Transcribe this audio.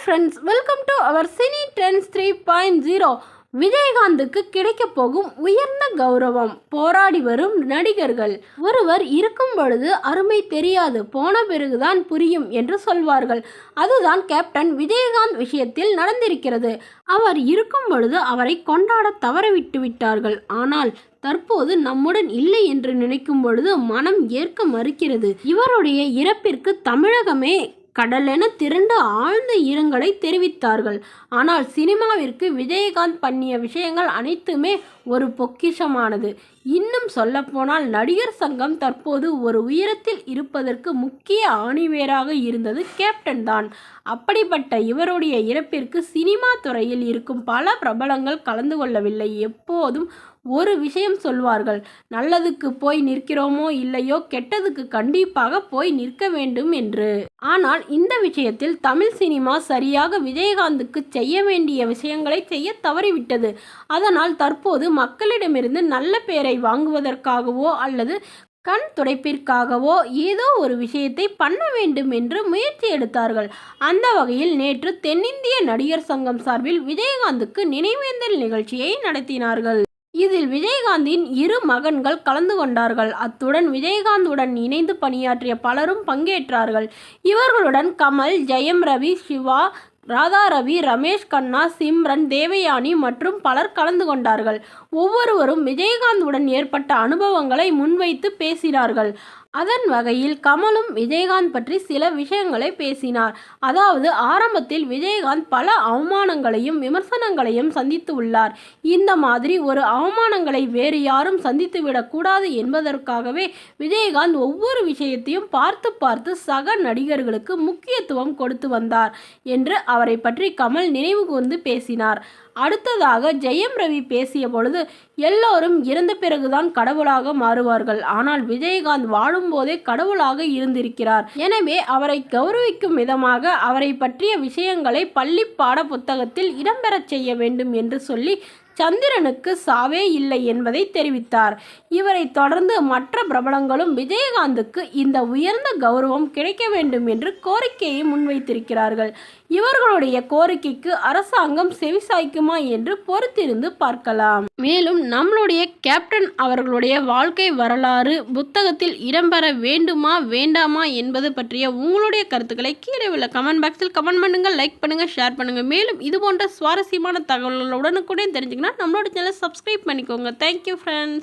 Friends welcome to our cine trends three point zero விஜயகாந்துக்கு கிடைக்கப் போகும் உயர்ந்த கௌரவம். போராடி வரும் நடிகர்கள். ஒருவர் இருக்கும் பொழுது அருமை தெரியாது போன பிறகுதான் புரியும் என்று சொல்வார்கள். அதுதான் கேப்டன் விஜயகாந்த் விஷயத்தில் நடந்திருக்கிறது. அவர் இருக்கும் பொழுது அவரை கொண்டாட தவறவிட்டு விட்டார்கள். ஆனால் தற்போது நம்முடன் இல்லை என்று நினைக்கும் பொழுது மனம் ஏற்க மறுக்கிறது. இவருடைய இறப்பிற்கு தமிழகமே கடலென திரண்டு ஆழ்ந்த இரங்கலை தெரிவித்தார்கள். ஆனால் சினிமாவிற்கு விஜயகாந்த் பண்ணிய விஷயங்கள் அனைத்துமே ஒரு பொக்கிஷமானது. இன்னும் சொல்லப்போனால் நடிகர் சங்கம் தற்போது ஒரு உயரத்தில் இருப்பதற்கு முக்கிய ஆணிவேராக இருந்தது கேப்டன் தான். அப்படிப்பட்ட இவருடைய இறப்பிற்கு சினிமா துறையில் இருக்கும் பல பிரபலங்கள் கலந்து கொள்ளவில்லை. எப்போதும் ஒரு விஷயம் சொல்வார்கள். நல்லதுக்கு போய் நிற்கிறோமோ இல்லையோ கெட்டதுக்கு கண்டிப்பாக போய் நிற்க வேண்டும் என்று. ஆனால் இந்த விஷயத்தில் தமிழ் சினிமா சரியாக விஜயகாந்துக்கு செய்ய வேண்டிய விஷயங்களை செய்ய தவறிவிட்டது. அதனால் தற்போது மக்களிடமிருந்து நல்ல பெயரை வாங்குவதற்காகவோ அல்லது கண் துடைப்பிற்காகவோ ஏதோ ஒரு விஷயத்தை பண்ண வேண்டும் என்று முயற்சி எடுத்தார்கள். அந்த வகையில் நேற்று தென்னிந்திய நடிகர் சங்கம் சார்பில் விஜயகாந்துக்கு நினைவேந்தல் நிகழ்ச்சியை நடத்தினார்கள். இதில் விஜயகாந்தின் இரு மகன்கள் கலந்து கொண்டார்கள். அத்துடன் விஜயகாந்துடன் இணைந்து பணியாற்றிய பலரும் பங்கேற்றார்கள். இவர்களுடன் கமல் ஜெயம் ரவி சிவா ராதா ரவி ரமேஷ் கண்ணா சிம்ரன் தேவயானி மற்றும் பலர் கலந்து கொண்டார்கள். ஒவ்வொருவரும் விஜயகாந்துடன் ஏற்பட்ட அனுபவங்களை முன்வைத்து பேசினார்கள். அதன் வகையில் கமலும் விஜயகாந்த் பற்றி சில விஷயங்களை பேசினார். அதாவது ஆரம்பத்தில் விஜயகாந்த் பல அவமானங்களையும் விமர்சனங்களையும் சந்தித்து உள்ளார். இந்த மாதிரி ஒரு அவமானங்களை வேறு யாரும் சந்தித்து விடக்கூடாது என்பதற்காகவே விஜயகாந்த் ஒவ்வொரு விஷயத்தையும் பார்த்து பார்த்து சக நடிகர்களுக்கு முக்கியத்துவம் கொடுத்து வந்தார் என்று அவரை பற்றி கமல் நினைவு கூர்ந்து பேசினார். அடுத்ததாக ஜெயம் ரவி பேசிய பொழுது எல்லோரும் இறந்த பிறகுதான் கடவுளாக மாறுவார்கள். ஆனால் விஜயகாந்த் வாழும்போதே கடவுளாக இருந்திருக்கிறார். எனவே அவரை கௌரவிக்கும் விதமாக அவரை பற்றிய விஷயங்களை பள்ளி பாட புத்தகத்தில் இடம்பெறச் செய்ய வேண்டும் என்று சொல்லி சந்திரனுக்கு சாவே இல்லை என்பதை தெரிவித்தார். இவரை தொடர்ந்து மற்ற பிரபலங்களும் விஜயகாந்துக்கு இந்த உயர்ந்த கௌரவம் கிடைக்க வேண்டும் என்று கோரிக்கையை முன்வைத்திருக்கிறார்கள். இவர்களுடைய கோரிக்கைக்கு அரசாங்கம் செவிசாய்க்குமா என்று பொறுத்திருந்து பார்க்கலாம். மேலும் நம்மளுடைய கேப்டன் அவர்களுடைய வாழ்க்கை வரலாறு புத்தகத்தில் இடம்பெற வேண்டுமா வேண்டாமா என்பது பற்றிய உங்களுடைய கருத்துக்களை கீழே உள்ள கமெண்ட் பாக்ஸில் கமெண்ட் பண்ணுங்கள் லைக் பண்ணுங்கள் ஷேர் பண்ணுங்கள் மேலும் இது போன்ற சுவாரஸ்யமான தகவல்கள் உடனுக்குடன் தெரிஞ்சுக்கணும் நம்மளோட சேனலை சப்ஸ்கிரைப் பண்ணிக்கோங்க. Thank you friends